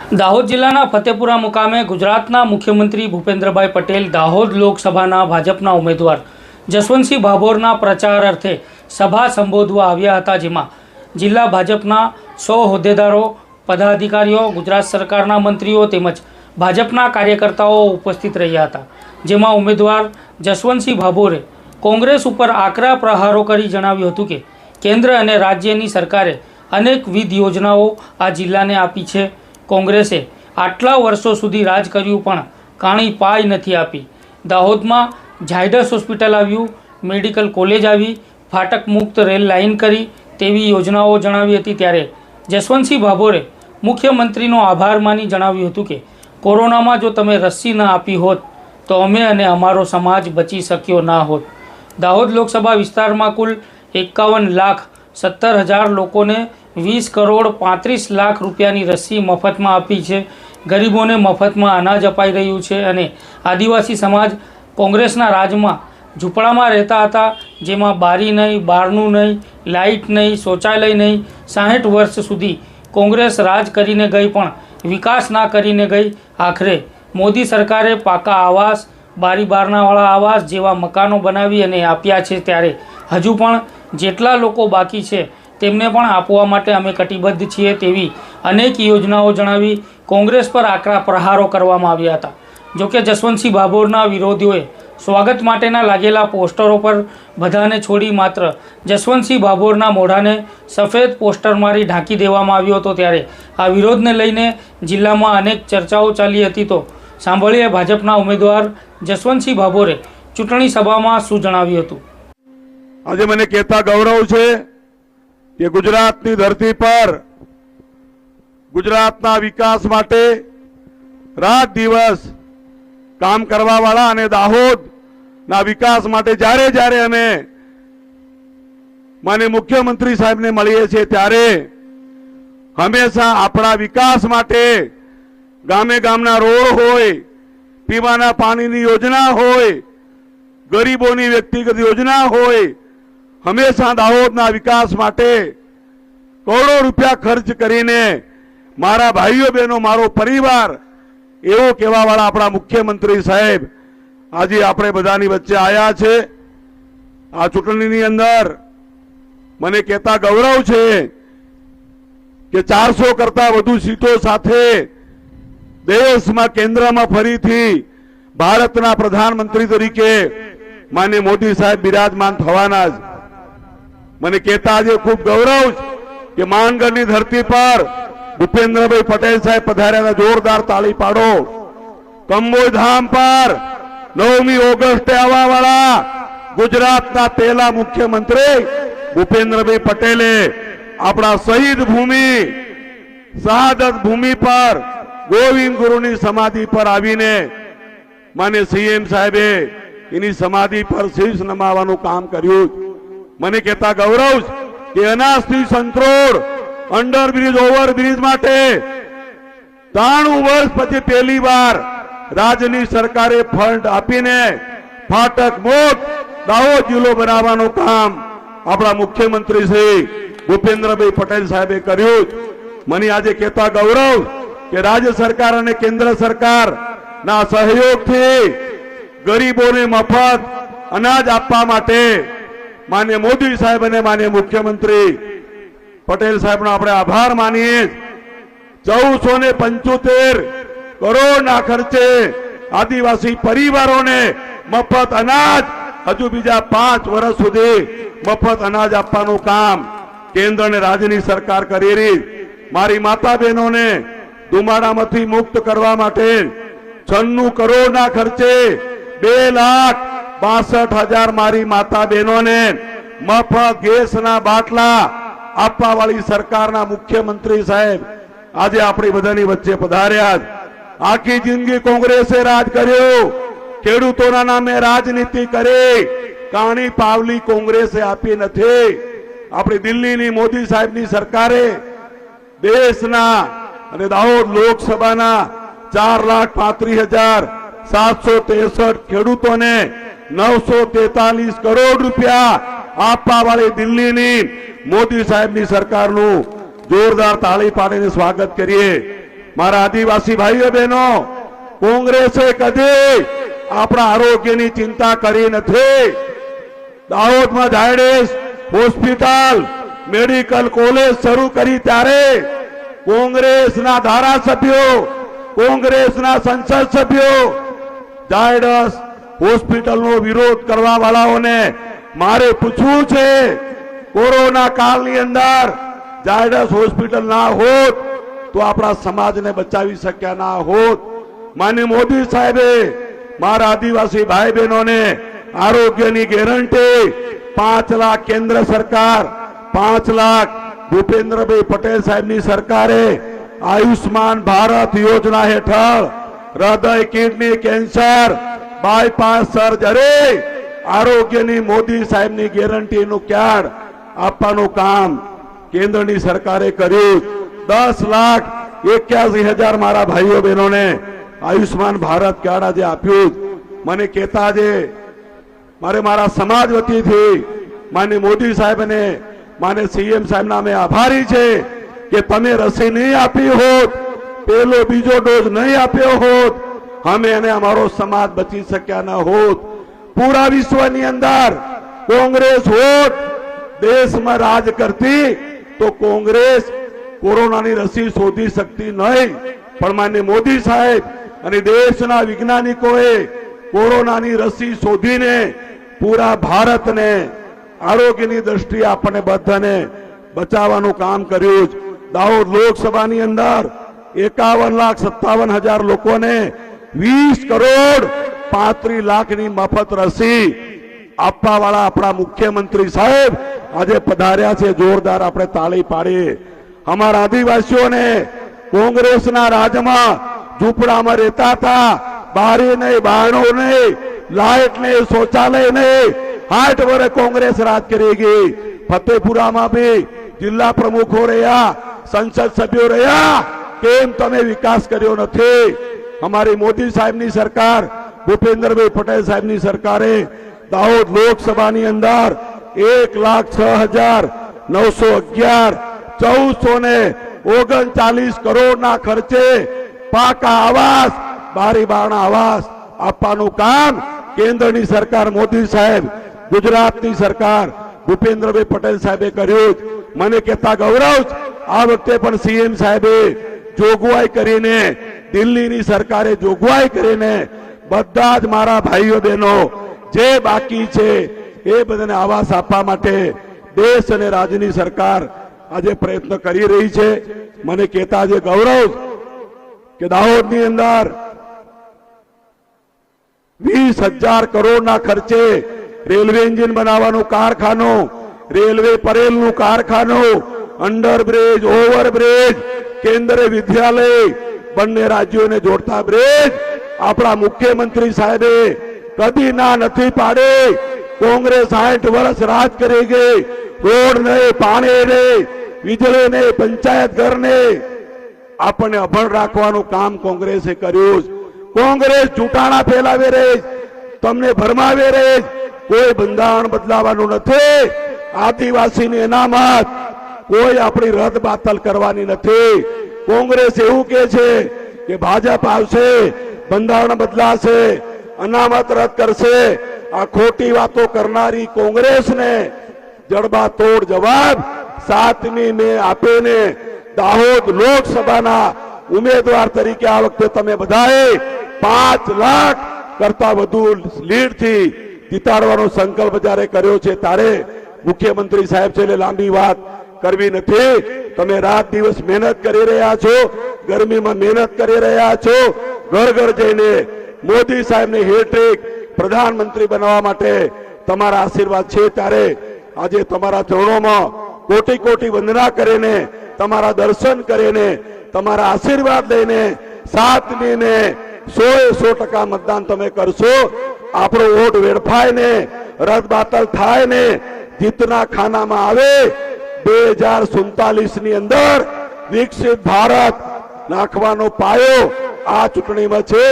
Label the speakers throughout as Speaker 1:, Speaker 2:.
Speaker 1: દાહોદ જિલ્લાના ફતેપુરા મુકામે ગુજરાતના મુખ્યમંત્રી ભૂપેન્દ્રભાઈ પટેલ દાહોદ લોકસભાના ભાજપના ઉમેદવાર જસવંતસિંહ ભાભોરના પ્રચાર અર્થે સભા સંબોધવા આવ્યા હતા, જેમાં જિલ્લા ભાજપના સો હોદ્દેદારો, પદાધિકારીઓ, ગુજરાત સરકારના મંત્રીઓ તેમજ ભાજપના કાર્યકર્તાઓ ઉપસ્થિત રહ્યા હતા, જેમાં ઉમેદવાર જસવંતસિંહ ભાભોરે કોંગ્રેસ ઉપર આકરા પ્રહારો કરી જણાવ્યું હતું કે, કેન્દ્ર અને રાજ્યની સરકારે અનેકવિધ યોજનાઓ આ જિલ્લાને આપી છે કોંગ્રેસે આટલા વર્ષો સુધી રાજ કર્યું પણ કાણી પાય નથી આપી. દાહોદમાં ઝાયડસ હોસ્પિટલ આવ્યું, મેડિકલ કોલેજ આવી, ફાટક મુક્ત રેલ લાઇન કરી તેવી યોજનાઓ જણાવી હતી ત્યારે. જસવંતસિંહ ભાભોરે મુખ્યમંત્રીનો આભાર માની જણાવ્યું હતું કે, કોરોનામાં જો તમે રસી ન આપી હોત, તો અમે અને અમારો સમાજ બચી શક્યો ના હોત. દાહોદ લોકસભા વિસ્તારમાં કુલ એકાવન લાખ સત્તર હજાર લોકોને વીસ કરોડ પાંત્રીસ લાખ રૂપિયાની રસી મફતમાં આપી છે. ગરીબોને મફતમાં અનાજ અપાઈ રહ્યું છે અને આદિવાસી સમાજ કોંગ્રેસના રાજમાં ઝૂંપડામાં રહેતા હતા, જેમાં બારી નહીં બારનું નહીં, લાઇટ નહીં, શૌચાલય નહીં. સાહીઠ વર્ષ સુધી કોંગ્રેસ રાજ કરીને ગઈ પણ વિકાસ ના કરીને ગઈ. આખરે મોદી સરકારે પાકા આવાસ, બારી બારણાવાળા આવાસ જેવા મકાનો બનાવી અને આપ્યા છે. ત્યારે હજુ પણ જેટલા લોકો બાકી છે તેમને પણ આપવા માટે અમે કટિબદ્ધ છીએ તેવી અનેક યોજનાઓ જણાવી કોંગ્રેસ પર આકરા પ્રહારો કરવામાં આવ્યા હતા. જોકે જસવંતસિંહ ભાભોરના વિરોધીઓએ સ્વાગત માટેના લાગેલા પોસ્ટરો પર બધાને છોડી માત્ર જસવંતસિંહ ભાભોરના મોઢાને સફેદ પોસ્ટર મારી ઢાંકી દેવામાં આવ્યો હતો ત્યારે આ વિરોધને લઈને જિલ્લામાં અનેક ચર્ચાઓ ચાલી હતી તો સાંભળીએ ભાજપના ઉમેદવાર જસવંતસિંહ ભાભોરે ચૂંટણી સભામાં શું જણાવ્યું હતું.
Speaker 2: આજે મને કહેતા ગૌરવ છે કે ગુજરાતની ધરતી પર ગુજરાતના વિકાસ માટે રાત દિવસ કામ કરવા વાળા અને દાહોદ ના વિકાસ માટે જ્યારે જ્યારે અમે માન્ય મુખ્યમંત્રી સાહેબને મળીએ છીએ ત્યારે હંમેશા આપણા વિકાસ માટે ગામે ગામના રોડ હોય, પીવાના પાણીની યોજના હોય, ગરીબોની વ્યક્તિગત યોજના હોય હંમેશા દાહોદના વિકાસ માટે કરોડો રૂપિયા ખર્ચ કરીને મારા ભાઈઓ બહેનો, મારો પરિવાર, એવો કહેવાવાળા આપણા મુખ્યમંત્રી સાહેબ, આજે આપણે બધાની વચ્ચે આવ્યા છે. આ ચૂંટણીની અંદર મને કહેતા ગૌરવ છે કે ચારસો કરતા વધુ સીટો સાથે દેશમાં, કેન્દ્રમાં ફરીથી ભારતના પ્રધાનમંત્રી તરીકે માન્ય મોદી સાહેબ બિરાજમાન થવાના જ મને કહેતા આજે ખૂબ ગૌરવ કે માનગઢની ધરતી પર ભૂપેન્દ્રભાઈ પટેલ સાહેબ પધાર્યાના જોરદાર તાળી પાડો. કંબોઈ ધામ પર નવમી ઓગસ્ટે આવવાવાળા ગુજરાતના પહેલા મુખ્યમંત્રી ભૂપેન્દ્રભાઈ પટેલે આપણા શહીદ ભૂમિ, શહાદત ભૂમિ પર ગોવિંદ ગુરુની સમાધિ પર આવીને માન્ય સીએમ સાહેબે એની સમાધિ પર શીશ નમાવાનું કામ કર્યું. મને કહેતા ગૌરવ કે અનાજથી સંતરોડ અંડરબ્રિજ ઓવરબ્રિજ માટે ત્રાણું વર્ષ પછી પહેલી વાર રાજ્યની સરકારે ફંડ આપીને ફાટક મોટ દાહોદ જિલ્લો બનાવવાનું કામ આપણા મુખ્યમંત્રી શ્રી ભૂપેન્દ્રભાઈ પટેલ સાહેબે કર્યું મને આજે કહેતા ગૌરવ કે રાજ્ય સરકાર અને કેન્દ્ર સરકાર ના સહયોગથી ગરીબોને મફત અનાજ આપવા માટે માન્ય મોદી સાહેબ અને માન્ય મુખ્યમંત્રી પટેલ સાહેબનો આપણે આભાર માનીએ ચૌદસો ને પંચોતેર કરોડના ખર્ચે આદિવાસી પરિવારોને મફત અનાજ, હજુ બીજા પાંચ વર્ષ સુધી મફત અનાજ આપવાનું કામ કેન્દ્ર અને રાજ્યની સરકાર કરી રહી મારી માતા બહેનોને ધુમાડામાંથી મુક્ત કરવા માટે છન્નું કરોડના ખર્ચે બે લાખ બાસઠ હજાર મારી માતા બહેનોને મફત ગેસના બાટલા આપવા વાળી સરકારના મુખ્યમંત્રી સાહેબ, આજે આપણી બધાની વચ્ચે પધાર્યા આખી જિંદગી કોંગ્રેસે રાજ કર્યો. ખેડૂતોના નામે રાજનીતિ કરી. કાણી પાવલી કોંગ્રેસે આપી નથી. આપણી દિલ્હીની મોદી સાહેબની સરકારે દેશના અને દાહોદ લોકસભાના ચાર લાખ પાંત્રીસ હજાર સાતસો ત્રેસઠ ખેડૂતોને નવસો તેતાલીસ કરોડ રૂપિયા આપવા વાળી દિલ્હીની મોદી સાહેબની સરકારનું જોરદાર તાળી પાડીને સ્વાગત કરીએ. મારા આદિવાસી ભાઈઓ બહેનો, કોંગ્રેસે કદી આપણા આરોગ્યની ચિંતા કરી નથી. દાહોદમાં ઝાયડેસ હોસ્પિટલ, મેડિકલ કોલેજ શરૂ કરી ત્યારે કોંગ્રેસના ધારાસભ્યો, કોંગ્રેસના સંસદ સભ્યો ઝાયડસ હોસ્પિટલનો વિરોધ કરવા વાળાઓને મારે પૂછવું છે, કોરોના કાળની અંદર ઝાયડસ હોસ્પિટલ ના હોત તો આપણા સમાજને બચાવી શક્યા ના હોત. માન્ય મોદી સાહેબે મારા આદિવાસી ભાઈ બહેનોને આરોગ્યની ગેરંટી પાંચ લાખ કેન્દ્ર સરકાર, પાંચ લાખ ભૂપેન્દ્રભાઈ પટેલ સાહેબની સરકારે આયુષ્માન ભારત યોજના હેઠળ હૃદય, કિડની, કેન્સર બાયપાસ સર્જરી આરોગ્યની મોદી સાહેબની ગેરંટીનું કાર્ડ આપવાનું કામ કેન્દ્રની સરકારે કર્યું. દસ લાખ એક્યાસી હજાર મારા ભાઈઓ બહેનોને આયુષ્માન ભારત કાર્ડ આજે આપ્યું. મને કહેતા જે મારે મારા સમાજ વતીથી માન્ય મોદી સાહેબને, માને સીએમ સાહેબના અમે આભારી છે કે તમે રસી નહીં આપી હોત પેલો બીજો ડોઝ નહીં આપ્યો હોત અમે અને અમારો સમાજ બચી શક્યા ન હોત. પૂરા વિશ્વની અંદર કોંગ્રેસ હોત, દેશમાં રાજ કરતી, તો કોંગ્રેસ કોરોનાની રસી શોધી શકતી નહીં. પણ માન્ય મોદી સાહેબ અને દેશના વૈજ્ઞાનિકોએ કોરોનાની રસી શોધીને પૂરા ભારતને આરોગ્યની દ્રષ્ટિએ આપણને બધાને બચાવવાનું કામ કર્યું દાહોદ લોકસભાની અંદર એકાવન લાખ સત્તાવન હજાર લોકોને વીસ કરોડ પાંત્રીસ લાખની મફત રસી આપવા વાળા આપણા મુખ્યમંત્રી સાહેબ આજે પધાર્યા છે, જોરદાર આપણે તાળી પાડીએ. અમારા આદિવાસીઓને કોંગ્રેસના રાજમાં ઝૂંપડામાં રહેતા હતા, બારી નહીં, બારણો નહીં, લાઇટ નહીં, શૌચાલય નહીં. આઠ વર્ષ કોંગ્રેસ રાજ કરી ગઈ. ફતેપુરામાં બી જિલ્લા પ્રમુખો રહ્યા, સંસદ સભ્યો રહ્યા, કેમ તમે વિકાસ કર્યો નથી? અમારી મોદી સાહેબની સરકાર, ભૂપેન્દ્રભાઈ પટેલ સાહેબની સરકારે દાહોદ લોકસભાની અંદર એક લાખ છ હજાર નવસો અગિયાર ચૌદસો ને ઓગણચાલીસ કરોડના ખર્ચે પાકા આવાસ, બારી બારણા આવાસ આપવાનું કામ કેન્દ્રની સરકાર મોદી સાહેબ, ગુજરાતની સરકાર ભૂપેન્દ્રભાઈ પટેલ સાહેબે કર્યું મને કહેતા ગૌરવ આ વખતે પણ સીએમ સાહેબે જોગવાઈ કરીને દિલ્હીની સરકારે જોગવાઈ કરીને બધા જ મારા ભાઈઓ બહેનો, જે બાકી છે, એ બધાને આવાસ આપવા માટે દેશ અને રાજ્યની સરકાર આજે પ્રયત્ન કરી રહી છે. મને કહેતા જે ગૌરવ કે દાહોદની અંદર વીસ હજાર કરોડના ખર્ચે રેલવે એન્જિન બનાવવાનું કારખાનું, રેલવે પરેલનું કારખાનું, અંડરબ્રિજ, ઓવરબ્રિજ, કેન્દ્રીય વિદ્યાલય બંને રાજ્યોને જોડતા બ્રિજ આપણા મુખ્યમંત્રી સાહેબે કદી ના નથી પાડે. કોંગ્રેસ સાઠ વર્ષ રાજ કરી ગઈ. રોડ નહીં, પાણી નહીં, વીજળી નહીં, પંચાયત ઘર નહીં. આપણને અભણ રાખવાનું કામ કોંગ્રેસે કર્યું કોંગ્રેસ ચૂંટાણા ફેલાવી રહી તમને ભરમાવી રહી કોઈ બંધારણ બદલાવાનું નથી. આદિવાસીની અનામત. કોઈ આપણી રદ બાતલ કરવાની નથી. કોંગ્રેસ એવું કે છે કે ભાજપ આવશે, બંધારણ બદલાશે, અનામત રદ કરશે. આ ખોટી વાતો કરનારી કોંગ્રેસને જડબા તોડ જવાબ સાતમી મે આપીને દાહોદ લોકસભાના ઉમેદવાર તરીકે આ વખતે તમે બધાએ પાંચ લાખ કરતા વધુ લીડથી જીતાડવાનો સંકલ્પ જ્યારે કર્યો છે, ત્યારે મુખ્યમંત્રી સાહેબ છે એટલે લાંબી વાત. કરવી નથી. તમે રાત દિવસ મહેનત કરી રહ્યા છો, ગરમીમાં મહેનત કરી રહ્યા છો. ઘર ઘર જઈને મોદી સાહેબની હેટ્રિક પ્રધાનમંત્રી બનવા માટે તમારા આશીર્વાદ છે ત્યારે આજે તમારા ચરણોમાં કોટી કોટી વંદના કરીને, તમારા દર્શન કરીને, તમારા આશીર્વાદ લઈને સાત લઈને સો એ સો ટકા મતદાન તમે કરશો. આપણો વોટ વેડફાય ને રદ થાય ને જીતના ખાનામાં આવે. બે હજાર સુડતાલીસ અંદર વિકસિત ભારત નાખવાનો પાયો આ ચૂંટણીમાં છે.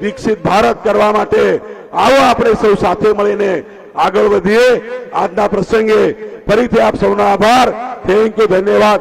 Speaker 2: વિકસિત ભારત કરવા માટે આવો આપણે સૌ સાથે મળીને આગળ વધીએ. આજના પ્રસંગે ફરીથી આપ સૌનો આભાર. થેન્ક યુ ધન્યવાદ.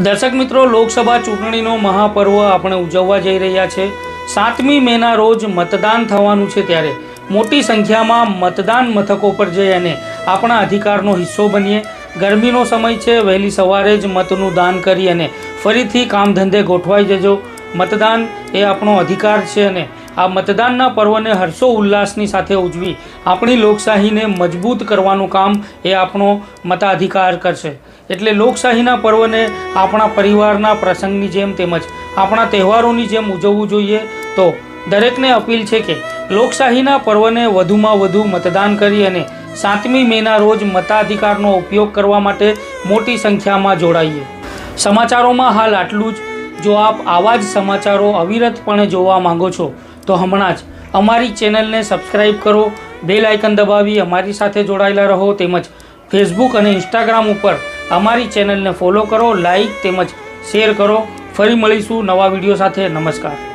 Speaker 1: દર્શક મિત્રો, લોકસભા ચૂંટણીનો મહાપર્વ આપણે ઉજવવા જઈ રહ્યા છે. સાતમી મેના રોજ મતદાન થવાનું છે ત્યારે. મોટી સંખ્યામાં મતદાન મથકો પર જઈ અને આપણા અધિકારનો હિસ્સો બનીએ. ગરમીનો સમય છે, વહેલી સવારે જ મતનું દાન કરી અને ફરીથી કામ ધંધે ગોઠવાઈ જજો. મતદાન એ આપણો અધિકાર છે અને આ મતદાનના પર્વને હર્ષો ઉલ્લાસની સાથે ઉજવી આપણી લોકશાહીને મજબૂત કરવાનું કામ એ આપણો મતાધિકાર કરશે. એટલે લોકશાહીના પર્વને આપણા પરિવારના પ્રસંગની જેમ તેમજ આપણા તહેવારોની જેમ ઉજવવું જોઈએ. તો દરેકને અપીલ છે કે લોકશાહીના પર્વને વધુમાં વધુ મતદાન કરી અને સાતમી મેના રોજ મતાધિકારનો ઉપયોગ કરવા માટે મોટી સંખ્યામાં જોડાઈએ. સમાચારોમાં હાલ આટલું જ. જો આપ આવા જ સમાચારો અવિરતપણે જોવા માંગો છો, તો હમણાં જ અમારી ચેનલને સબસ્ક્રાઈબ કરો, બેલ આઇકન દબાવી અમારી સાથે જોડાયેલા રહો તેમજ ફેસબુક અને ઇન્સ્ટાગ્રામ ઉપર અમારી ચેનલને ફોલો કરો લાઈક તેમજ શેર કરો. ફરી મળીશું નવા વીડિયો સાથે. નમસ્કાર.